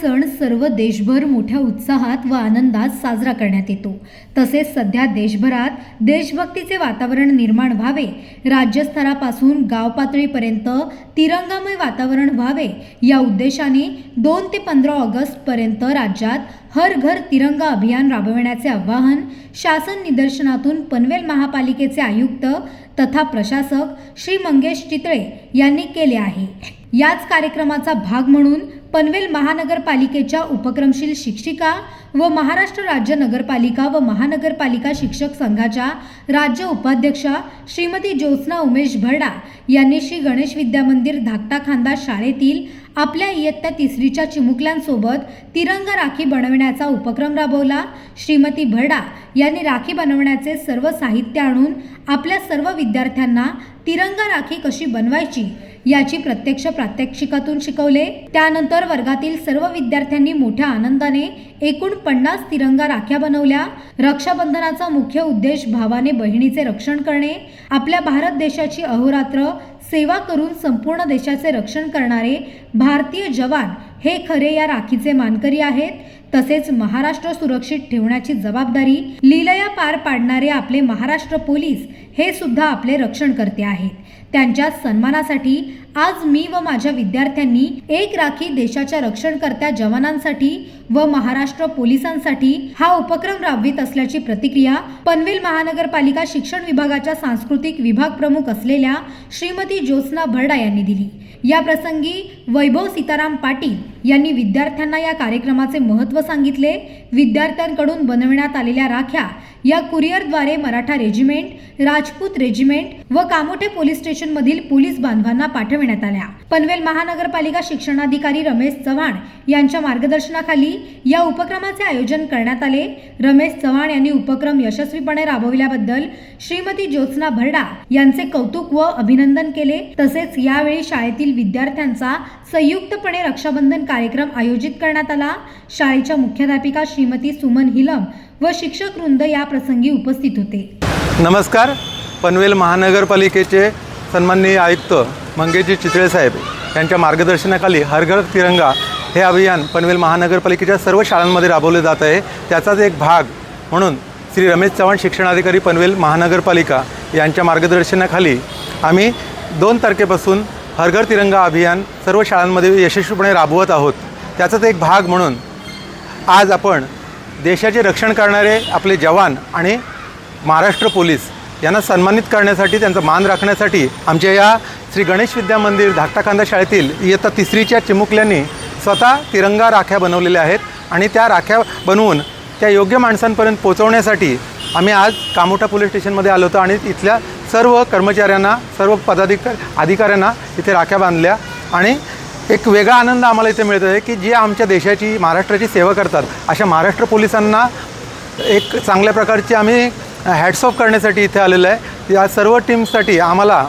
सण सर्व देशभर मोठ्या उत्साहात व आनंदात साजरा करण्यात येतो. तसेच सध्या देशभरात देशभक्तीचे वातावरण निर्माण व्हावे. राज्यस्तरापासून गाव पातळीपर्यंत तिरंगामय वातावरण व्हावे. या उद्देशाने दोन ते पंधरा ऑगस्टपर्यंत राज्यात हर घर तिरंगा अभियान राबविण्याचे आवाहन शासन निदर्शनातून पनवेल महापालिकेचे आयुक्त तथा प्रशासक श्री मंगेश चितळे यांनी केले आहे. याच कार्यक्रमाचा भाग म्हणून पनवेल महानगरपालिकेच्या उपक्रमशील शिक्षिका व महाराष्ट्र राज्य नगरपालिका व महानगरपालिका शिक्षक संघाच्या राज्य उपाध्यक्षा श्रीमती ज्योत्स्ना उमेश भरडा यांनी श्री गणेश विद्यामंदिर धाकटा खांदा शाळेतील आपल्या इयत्ता तिसरीच्या चिमुकल्यांसोबत तिरंगा राखी बनविण्याचा उपक्रम राबवला. श्रीमती भरडा यांनी राखी बनवण्याचे सर्व साहित्य आणून आपल्या सर्व विद्यार्थ्यांना तिरंगा राखी कशी बनवायची याची प्रत्यक्ष प्रात्यक्षिकातून शिकवले. त्यानंतर वर्गातील सर्व विद्यार्थ्यांनी मोठ्या आनंदाने एकूण पन्नास तिरंगा राख्या बनवल्या. रक्षाबंधनाचा मुख्य उद्देश भावाने बहिणीचे रक्षण करणे. आपल्या भारत देशाची अहोरात्र सेवा करून संपूर्ण देशाचे रक्षण करणारे भारतीय जवान हे खरे या राखीचे मानकरी आहेत. तसेच महाराष्ट्र सुरक्षित ठेवण्याची जबाबदारी लीलया पार पाडणारे आपले महाराष्ट्र पोलीस हे सुद्धा आपले रक्षण करते आहेत. त्यांच्या सन्मानासाठी आज मी व माझ्या विद्यार्थ्यांनी एक राखी देशाच्या रक्षणकर्त्या जवानांसाठी व महाराष्ट्र पोलिसांसाठी हा उपक्रम राबवित असल्याची प्रतिक्रिया पनवेल महानगरपालिका शिक्षण विभागाच्या सांस्कृतिक विभाग प्रमुख असलेल्या श्रीमती ज्योत्स्ना भरडा यांनी दिली. या प्रसंगी वैभव सीताराम पाटील यांनी विद्यार्थ्यांना या कार्यक्रमाचे महत्त्व सांगितले. विद्यार्थ्यांकडून बनविण्यात आलेल्या राख्या या कुरिअरद्वारे मराठा रेजिमेंट राजपूत रेजिमेंट व कामोठे पोलीस स्टेशनमधील पोलीस बांधवांना पाठविण्यात आल्या. पनवेल महानगरपालिका शिक्षणाधिकारी रमेश चव्हाण यांच्या मार्गदर्शनाखाली या उपक्रमाचे आयोजन करण्यात आले. रमेश चव्हाण यांनी उपक्रम यशस्वीपणे राबविल्याबद्दल श्रीमती ज्योत्स्ना भरडा यांचे कौतुक व अभिनंदन केले. तसेच यावेळी शाळेतील विद्यार्थ्यांचा संयुक्तपणे रक्षाबंधन कार्यक्रम आयोजित करण्यात आला. शाळेच्या मुख्याध्यापिका श्रीमती सुमन हिलम व शिक्षक वृंद या प्रसंगी उपस्थित होते. नमस्कार. पनवेल महानगरपालिकेचे सन्माननीय आयुक्त मंगेशजी चितळे साहेब यांच्या मार्गदर्शनाखाली हर घर तिरंगा हे अभियान पनवेल महानगरपालिकेच्या सर्व शाळांमध्ये राबवले जात आहे. त्याचाच एक भाग म्हणून श्री रमेश चव्हाण शिक्षणाधिकारी पनवेल महानगरपालिका यांच्या मार्गदर्शनाखाली आम्ही दोन तारखेपासून हर घर तिरंगा अभियान सर्व शाळांमध्ये यशस्वीपणे राबवत आहोत. त्याचाच एक भाग म्हणून आज आपण देशाचे रक्षण करणारे आपले जवान आणि महाराष्ट्र पोलीस यांना सन्मानित करण्यासाठी त्यांचा मान राखण्यासाठी आमच्या या श्री गणेश विद्या मंदिर धाकटाखांदा शाळेतील इयत्ता तिसरीच्या चिमुकल्यांनी स्वतः तिरंगा राख्या बनवलेल्या आहेत आणि त्या राख्या बनवून त्या योग्य माणसांपर्यंत पोहोचवण्यासाठी आम्ही आज कामोठा पोलीस स्टेशनमध्ये आलो होतो आणि इथल्या सर्व कर्मचाऱ्यांना सर्व पदाधिका अधिकाऱ्यांना इथे राख्या बांधल्या आणि एक वेगळा आनंद आम्हाला इथे मिळत आहे की जे आमच्या देशाची महाराष्ट्राची सेवा करतात अशा महाराष्ट्र पोलिसांना एक चांगल्या प्रकारची आम्ही हॅट्स ऑफ करण्यासाठी इथे आलेलो आहे. या सर्व टीमसाठी आम्हाला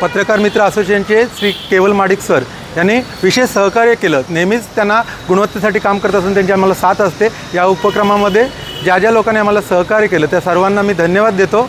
पत्रकार मित्र असोसिएशनचे श्री केवल माडिक सर यांनी विशेष सहकार्य केलं. नेहमीच त्यांना गुणवत्तेसाठी काम करत असून त्यांची आम्हाला साथ असते. या उपक्रमामध्ये ज्या ज्या लोकांनी आम्हाला सहकार्य केलं त्या सर्वांना मी धन्यवाद देतो.